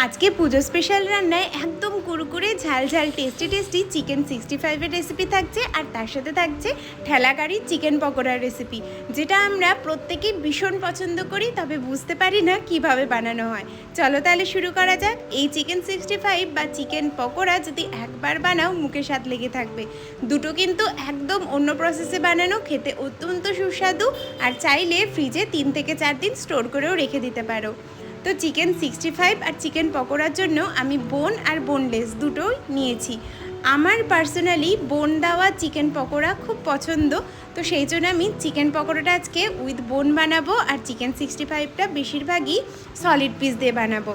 আজকে পুজো স্পেশাল রান্নায় একদম কুরকুরে, ঝাল ঝাল টেস্টি টেস্টি চিকেন সিক্সটি ফাইভের রেসিপি থাকছে আর তার সাথে থাকছে ঠেলাকারি চিকেন পকোড়ার রেসিপি যেটা আমরা প্রত্যেকেই ভীষণ পছন্দ করি, তবে বুঝতে পারি না কীভাবে বানানো হয়। চলো তাহলে শুরু করা যাক। এই চিকেন সিক্সটি ফাইভ বা চিকেন পকোড়া যদি একবার বানাও, মুখে স্বাদ লেগে থাকবে। দুটো কিন্তু একদম অন্য প্রসেসে বানানো, খেতে অত্যন্ত সুস্বাদু আর চাইলে ফ্রিজে তিন থেকে চার দিন স্টোর করেও রেখে দিতে পারো। তো চিকেন সিক্সটি ফাইভ আর চিকেন পকোড়ার জন্য আমি বোন আর বোনলেস দুটোই নিয়েছি। আমার পার্সোনালি বোন দেওয়া চিকেন পকোড়া খুব পছন্দ, তো সেই জন্য আমি চিকেন পকোড়াটা আজকে উইথ বোন বানাবো আর চিকেন সিক্সটি ফাইভটা বেশিরভাগই সলিড পিস দিয়ে বানাবো।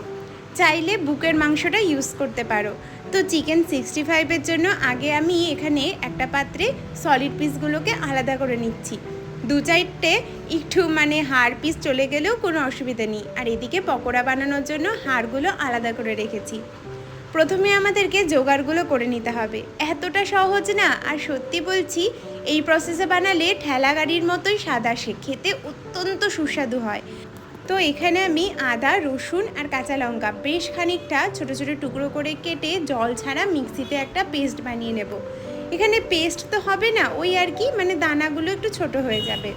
চাইলে বুকের মাংসটা ইউজ করতে পারো। তো চিকেন সিক্সটি ফাইভের জন্য আগে আমি এখানে একটা পাত্রে সলিড পিসগুলোকে আলাদা করে নিচ্ছি। দু চারটে একটু মানে হাড় পিস চলে গেলেও কোনো অসুবিধা নেই। আর এদিকে পকোড়া বানানোর জন্য হাড়গুলো আলাদা করে রেখেছি। প্রথমে আমাদেরকে জোগাড়গুলো করে নিতে হবে। এতটা সহজ না, আর সত্যি বলছি, এই প্রসেসে বানালে ঠেলা গাড়ির মতোই সাদা আসে খেতে অত্যন্ত সুস্বাদু হয়। তো এখানে আমি আদা, রসুন আর কাঁচা লঙ্কা বেশ খানিকটা ছোটো ছোটো টুকরো করে কেটে জল ছাড়া মিক্সিতে একটা পেস্ট বানিয়ে নেব। এখানে পেস্ট তো হবে না, ওই আর কি মানে দানাগুলো একটু ছোট হয়ে যাবে।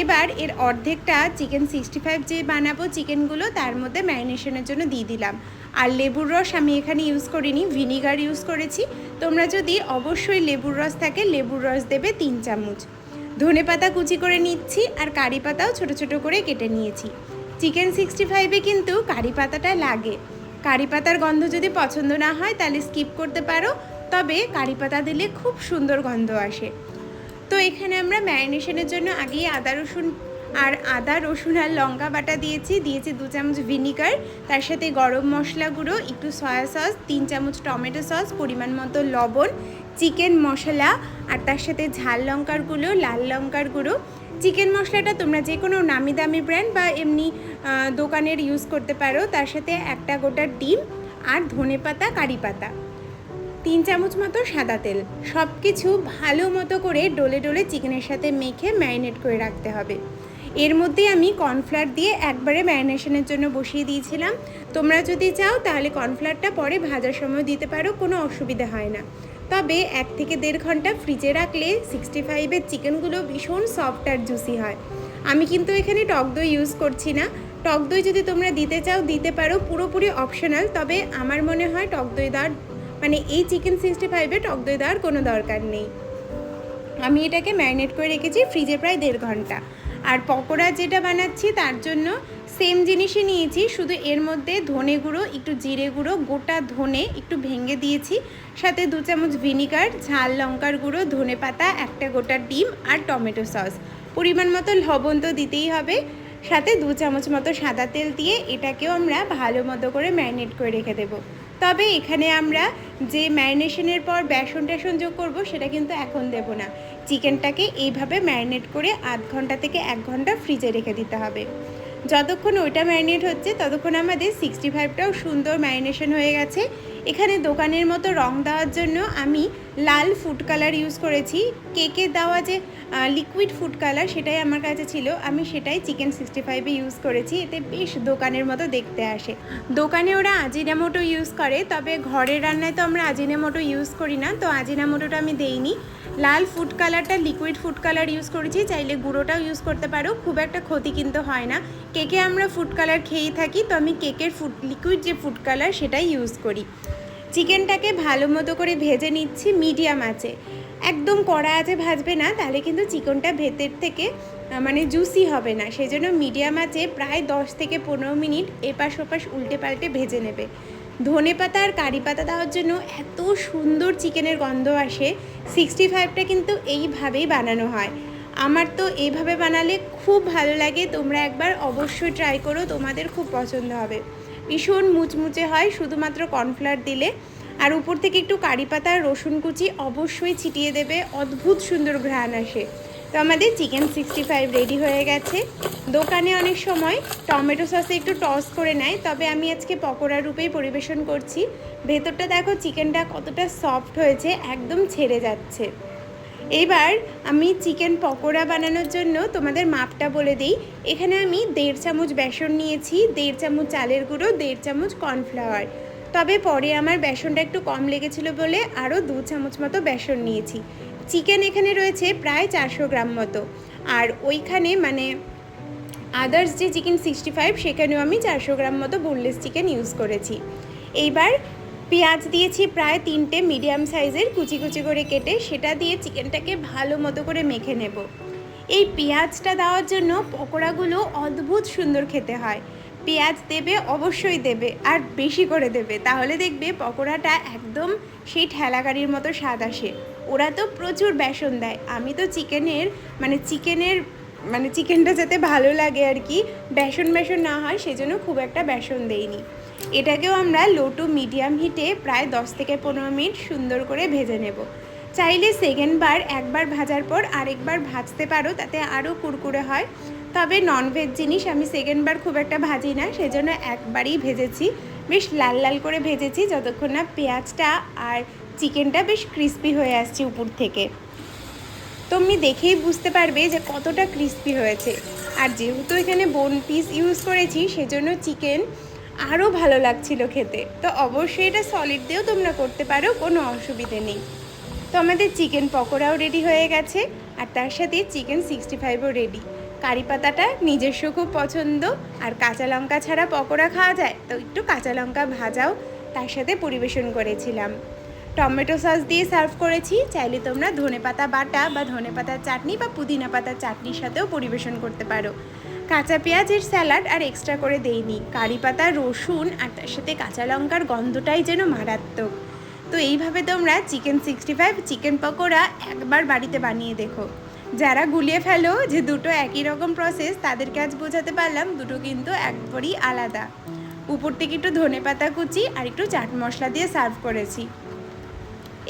এবার এর অর্ধেকটা চিকেন সিক্সটি ফাইভ যে বানাবো চিকেনগুলো তার মধ্যে ম্যারিনেশনের জন্য দিয়ে দিলাম। আর লেবুর রস আমি এখানে ইউজ করিনি ভিনিগার ইউজ করেছি। তোমরা যদি অবশ্যই লেবুর রস থাকে, লেবুর রস দেবে তিন চামচ। ধনে পাতা কুচি করে নিচ্ছি, আর কারি পাতাও ছোট ছোট করে কেটে নিয়েছি। চিকেন সিক্সটি ফাইভে কিন্তু কারি পাতাটা লাগে। কারি পাতার গন্ধ যদি পছন্দ না হয়, তাহলে স্কিপ করতে পারো। তবে কারি পাতা দিলে খুব সুন্দর গন্ধ আসে। তো এখানে আমরা ম্যারিনেশনের জন্য আগেই আদা রসুন আর আদা রসুন আর লঙ্কা বাটা দিয়েছি দিয়েছি দু চামচ ভিনিগার, তার সাথে গরম মশলা গুঁড়ো, একটু সয়া সস, তিন চামচ টমেটো সস, পরিমাণ মতো লবণ, চিকেন মশলা আর তার সাথে ঝাল লঙ্কার গুঁড়ো, লাল লঙ্কার গুঁড়ো। চিকেন মশলাটা তোমরা যে কোনো নামি দামি ব্র্যান্ড বা এমনি দোকানের ইউজ করতে পারো। তার সাথে একটা গোটা ডিম আর ধনে পাতা, কারি পাতা। তিন চামচ মতো সাদা তেল। সব কিছু ভালো মতো করে ডলে ডলে চিকেনের সাথে মেখে ম্যারিনেট করে রাখতে হবে। এর মধ্যে আমি কর্নফ্লাওয়ার দিয়ে একবারে ম্যারিনেশনের জন্য বসিয়ে দিয়েছিলাম। তোমরা যদি চাও তাহলে কর্নফ্লাওয়ারটা পরে ভাজার সময় দিতে পারো, কোনো অসুবিধা হয় না। তবে এক থেকে দেড় ঘণ্টা ফ্রিজে রাখলে সিক্সটি ফাইভের চিকেনগুলো ভীষণ সফট আর জুসি হয়। আমি কিন্তু এখানে টক দই ইউজ করছি না। টক দই যদি তোমরা দিতে চাও, দিতে পারো। পুরোপুরি অপশনাল তবে আমার মনে হয় টক দই দেওয়ার মানে এই চিকেন সিক্সটি ফাইভে টক দই দেওয়ার কোনো দরকার নেই। আমি এটাকে ম্যারিনেট করে রেখেছি ফ্রিজে প্রায় দেড় ঘণ্টা। আর পকোড়া যেটা বানাচ্ছি তার জন্য সেম জিনিসই নিয়েছি, শুধু এর মধ্যে ধনে গুঁড়ো, একটু জিরে গুঁড়ো, গোটা ধনে একটু ভেঙে দিয়েছি, সাথে দু চামচ ভিনিগার, ঝাল লঙ্কার গুঁড়ো, ধনে পাতা, একটা গোটা ডিম আর টমেটো সস। পরিমাণ মতো লবণ তো দিতেই হবে, সাথে দু চামচ মতো সাদা তেল দিয়ে এটাকেও আমরা ভালো মতো করে ম্যারিনেট করে রেখে দেবো। তবে এখানে আমরা যে ম্যারিনেশনের পর বেসন টেসন যোগ করব, সেটা কিন্তু এখন দেব না। চিকেনটাকে এইভাবে ম্যারিনেট করে আধ ঘণ্টা থেকে এক ঘণ্টা ফ্রিজে রেখে দিতে হবে। যতক্ষণ ওইটা ম্যারিনেট হচ্ছে, ততক্ষণ আমাদের সিক্সটি ফাইভটাও সুন্দর ম্যারিনেশন হয়ে গেছে। এখানে দোকানের মতো রং দেওয়ার জন্য আমি লাল ফুড কালার ইউজ করেছি। কেকে দেওয়া যে লিকুইড ফুড কালার সেটাই আমার কাছে ছিল। আমি সেটাই চিকেন সিক্সটি ফাইভে ইউজ করেছি। এতে বেশ দোকানের মতো দেখতে আসে। দোকানে ওরা আজিনামোটো ইউজ করে, তবে ঘরের রান্নায় তো আমরা আজিনামোটো ইউজ করি না। তো আজিনামোটোটা আমি দেইনি। লাল ফুড কালারটা লিকুইড ফুড কালার ইউজ করেছি। চাইলে গুঁড়োটাও ইউজ করতে পারো। খুব একটা ক্ষতি কিন্তু হয় না। কেকে আমরা ফুড কালার খেয়েই থাকি, তো আমি কেকের ফুড লিকুইড যে ফুড কালার সেটাই ইউজ করি। চিকেনটাকে ভালো মতো করে ভেজে নিচ্ছি মিডিয়াম আছে একদম কড়া আছে ভাজবে না, তাহলে কিন্তু চিকেনটা ভেতর থেকে মানে জুসি হবে না। সেই জন্য মিডিয়াম আছে প্রায় দশ থেকে পনেরো মিনিট এপাশ ওপাশ উল্টে পাল্টে ভেজে নেবে। ধনে পাতা আর কারি পাতা দেওয়ার জন্য এত সুন্দর চিকেনের গন্ধ আসে সিক্সটি ফাইভটা কিন্তু এইভাবেই বানানো হয়। আমার তো এইভাবে বানালে খুব ভালো লাগে, তোমরা একবার অবশ্যই ট্রাই করো, তোমাদের খুব পছন্দ হবে। ভীষণ মুচমুচে হয়, শুধুমাত্র কর্নফ্লাওয়ার দিলে। আর উপর থেকে একটু কারি পাতা, রসুন কুচি অবশ্যই ছিটিয়ে দেবে। অদ্ভুত সুন্দর ঘ্রাণ আসে। তো আমাদের চিকেন সিক্সটি ফাইভ রেডি হয়ে গেছে। দোকানে অনেক সময় টমেটো সসে একটু টস করে নেয়, তবে আমি আজকে পকোড়া রূপেই পরিবেশন করছি। ভেতরটা দেখো, চিকেনটা কতটা সফট হয়েছে, একদম ছেড়ে যাচ্ছে। এইবার আমি চিকেন পকোড়া বানানোর জন্য তোমাদের মাপটা বলে দিই। এখানে আমি দেড় চামচ বেসন নিয়েছি, দেড় চামচ চালের গুঁড়ো, দেড় চামচ কর্নফ্লাওয়ার। তবে পরে আমার বেসনটা একটু কম লেগেছিল বলে আরও দু চামচ মতো বেসন নিয়েছি। চিকেন এখানে রয়েছে প্রায় চারশো গ্রাম মতো। আর ওইখানে মানে আদার্স যে চিকেন সিক্সটি ফাইভ সেখানেও আমি চারশো গ্রাম মতো বোনলেস চিকেন ইউজ করেছি। এইবার পেঁয়াজ দিয়েছি প্রায় তিনটে মিডিয়াম সাইজের, কুচি কুচি করে কেটে সেটা দিয়ে চিকেনটাকে ভালো মতো করে মেখে নেব। এই পেঁয়াজটা দেওয়ার জন্য পকোড়াগুলো অদ্ভুত সুন্দর খেতে হয়। পেঁয়াজ দেবে, অবশ্যই দেবে, আর বেশি করে দেবে। তাহলে দেখবে পকোড়াটা একদম সেই ঠেলাগাড়ির মতো স্বাদ আসে। ওরা তো প্রচুর বেসন দেয়। আমি তো চিকেনের মানে চিকেনের মানে চিকেনটা যাতে ভালো লাগে আর কি, বেসন বেসন না হয়, সেজন্য খুব একটা বেসন দেইনি। এটাকেও আমরা লো টু মিডিয়াম হিটে প্রায় দশ থেকে পনেরো মিনিট সুন্দর করে ভেজে নেব। চাইলে সেকেন্ড বার একবার ভাজার পর আরেকবার ভাজতে পারো, তাতে আরও কুরকুরে হয়। তবে ননভেজ জিনিস আমি সেকেন্ড বার খুব একটা ভাজি না, সেজন্য একবারই ভেজেছি। বেশ লাল লাল করে ভেজেছি, যতক্ষণ না পেঁয়াজটা আর চিকেনটা বেশ ক্রিস্পি হয়ে আসছে উপর থেকে। তুমি দেখেই বুঝতে পারবে যে কতটা ক্রিস্পি হয়েছে। আর যেহেতু এখানে বোন পিস ইউজ করেছি, সেজন্য চিকেন আরও ভালো লাগছিল খেতে। তো অবশ্যই এটা সলিড দিয়েও তোমরা করতে পারো, কোনো অসুবিধে নেই। তো আমাদের চিকেন পকোড়াও রেডি হয়ে গেছে, আর তার সাথে চিকেন সিক্সটি ফাইভও রেডি কারি পাতাটা নিজস্ব খুব পছন্দ, আর কাঁচা লঙ্কা ছাড়া পকোড়া খাওয়া যায়। তো একটু কাঁচা লঙ্কা ভাজাও তার সাথে পরিবেশন করেছিলাম। টমেটো সস দিয়ে সার্ভ করেছি, চাইলে তোমরা ধনেপাতা বাটা বা ধনেপাতার চাটনি বা পুদিনা পাতার চাটনির সাথেও পরিবেশন করতে পারো। কাঁচা পেঁয়াজের স্যালাড আর এক্সট্রা করে দেইনি। কারি পাতা, রসুন আর তার সাথে কাঁচা লঙ্কার গন্ধটাই যেন মারাত্মক। তো এইভাবে তোমরা chicken sixty five chicken pakora একবার বাড়িতে বানিয়ে দেখো। যারা গুলিয়ে ফেলো যে দুটো একই রকম প্রসেস তাদেরকে আজ বোঝাতে পারলাম দুটো কিন্তু একবারই আলাদা। উপর থেকে একটু ধনে পাতা কুচি আর একটু চাট মশলা দিয়ে সার্ভ করেছি।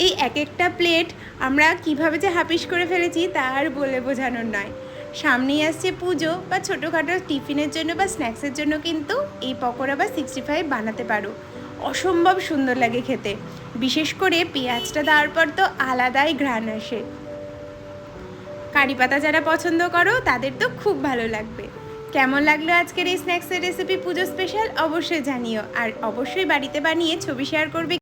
এই এক একটা প্লেট আমরা কীভাবে যে হাপিস করে ফেলেছি তা আর বলে বোঝানোর নয়। সামনেই আসছে পুজো বা ছোটোখাটো টিফিনের জন্য বা স্ন্যাক্সের জন্য কিন্তু এই পকোড়া বা সিক্সটি ফাইভ বানাতে পারো। অসম্ভব সুন্দর লাগে খেতে। বিশেষ করে পেঁয়াজটা দেওয়ার পর তো আলাদাই ঘ্রাণ আসে। কারি পাতা যারা পছন্দ করো, তাদের তো খুব ভালো লাগবে। কেমন লাগল আজকের এই স্ন্যাক্সের রেসিপি পুজো স্পেশাল অবশ্যই জানিও। আর অবশ্যই বাড়িতে বানিয়ে ছবি শেয়ার করবে